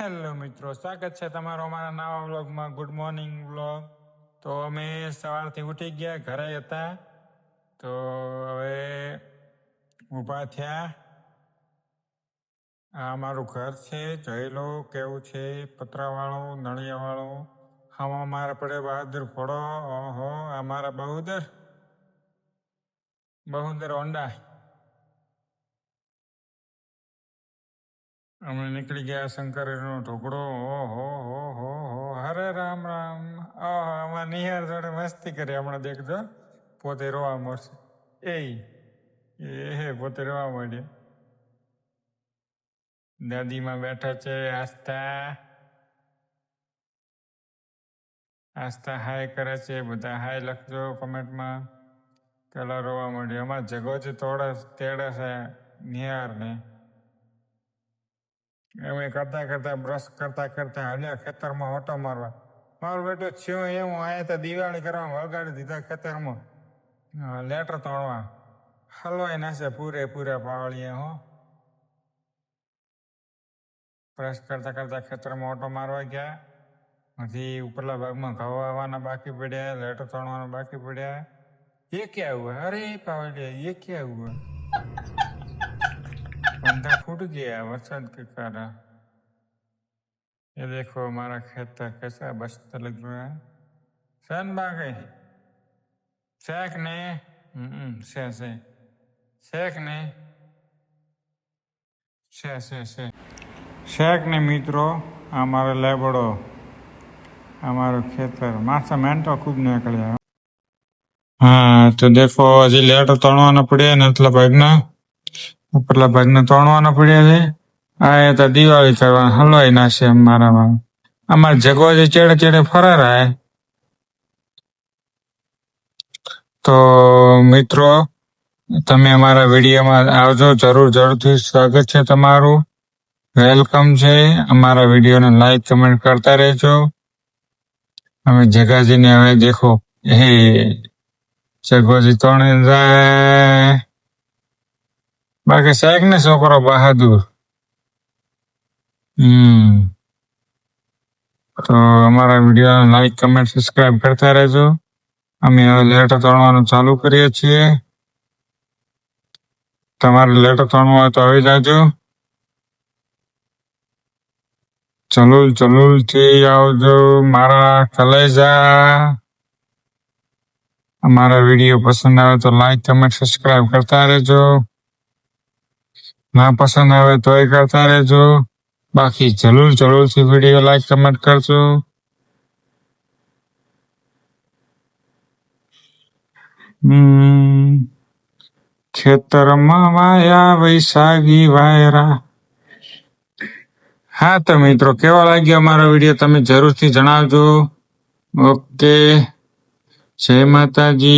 Hello મિત્રો. સ્વાગત છે તમારો અમારા નવા વ્લોગમાં. Good morning vlog. તો અમે સવારથી ઉઠી ગયા, ઘરે હતા. તો હવે ઊભા થયા. આ અમારું ઘર છે જોઈ કેવું છે? પતરાવાળું, નળિયાવાળું. આમાં મારા પડે બહાદુર ફોડો. ઓહો, આ મારા બહુદર. બહુદર ઓંડા અમે નીકળી ગયા શંકરનો ઢોકળો. ઓહો, હો હો હો, હરે રામ રામ. આમાં નિહાર જોડે મસ્તી કરી હમણાં દેખજો. પોતે રોવા મળશે. એ એ હે, પોતે રોવા માંડ્યો દાદીમાં બેઠા છે, આસ્થા. આસ્થા હાય કરે છે, બધા હાય લખજો કોમેન્ટમાં. પેલા રોવા માંડ્યો અમારા જગો છે તોડે તેડે છે નિહાર એમ કરતા કરતા બ્રશ કરતા કરતા હાલ્યા ખેતરમાં ઓટો મારવા. મારો બેટો થયો એમ, આયા તો દિવાળી કરવા વળગાડી દીધા ખેતરમાં. લેટર તોડવા. હલવાઈ નાશે પૂરે પાવળીએ, હો. બ્રશ કરતા કરતા ખેતરમાં ઓટો મારવા ગયા. પછી ઉપરલા ભાગમાં ઘઉં બાકી પડ્યા લેટર તોડવાના બાકી પડ્યા. એ ક્યાં આવ્યું? અરે પાવળીએ, એ ક્યાં આવ્યું? पंखा फूट गया वरसाद के कारण ये देखो हमारा खेतर कैसा बचता लग रहा है सन बागे शेख ने हम्म, से से शेख ने છે છે છે શેખ ને મિત્રો અમારો લેબડો અમારું ખેતર માથા મેન્ટો ખૂબ નીકળ્યા હા તો દેખો હજી લેટર તણવાના પડ્યા ને એટલા ભાગના ઉપરલા ભાગને તણવાના પડ્યા છે. આ તો દિવાળી કરવા હલવાઈ નાશે મારામાં. અમારે જગો જે ચેડે ચેડે ફરાર હે તો મિત્રો, તમે અમારા વિડીયોમાં આવજો, જરૂર જરૂરથી સ્વાગત છે તમારું. વેલકમ છે. અમારા વિડીયોને લાઈક, કમેન્ટ કરતા રહેજો. અમે જગાજીને હવે દેખો. હે જગોજી તણે જાય. બાકી શેખ ને છોકરો બહાદુર હમ તો અમારા વીડિયો લાઈક કમેન્ટ સબસ્ક્રાઇબ કરતા રહેજો. અમે હવે લેટર તોડવાનું ચાલુ કરીએ છીએ. તમારે લેટર તોડવું હોય તો આવી જાજો. ચલુલ ચલુલથી આવજો મારા કલેજા. અમારા વીડિયો પસંદ આવે તો લાઈક કમેન્ટ સબસ્ક્રાઇબ કરતા રહેજો. ના પસંદ આવે તોય કરતા રહેજો. બાકી જરૂર જરૂરથી વીડિયો લાઈક કમેન્ટ કરજો. ખેતરમાં વાયા વૈશાખી વાયરા. હા, તો મિત્રો, કેવા લાગ્યો અમારો વીડિયો તમે જરૂરથી જણાવજો. ઓકે જય માતાજી.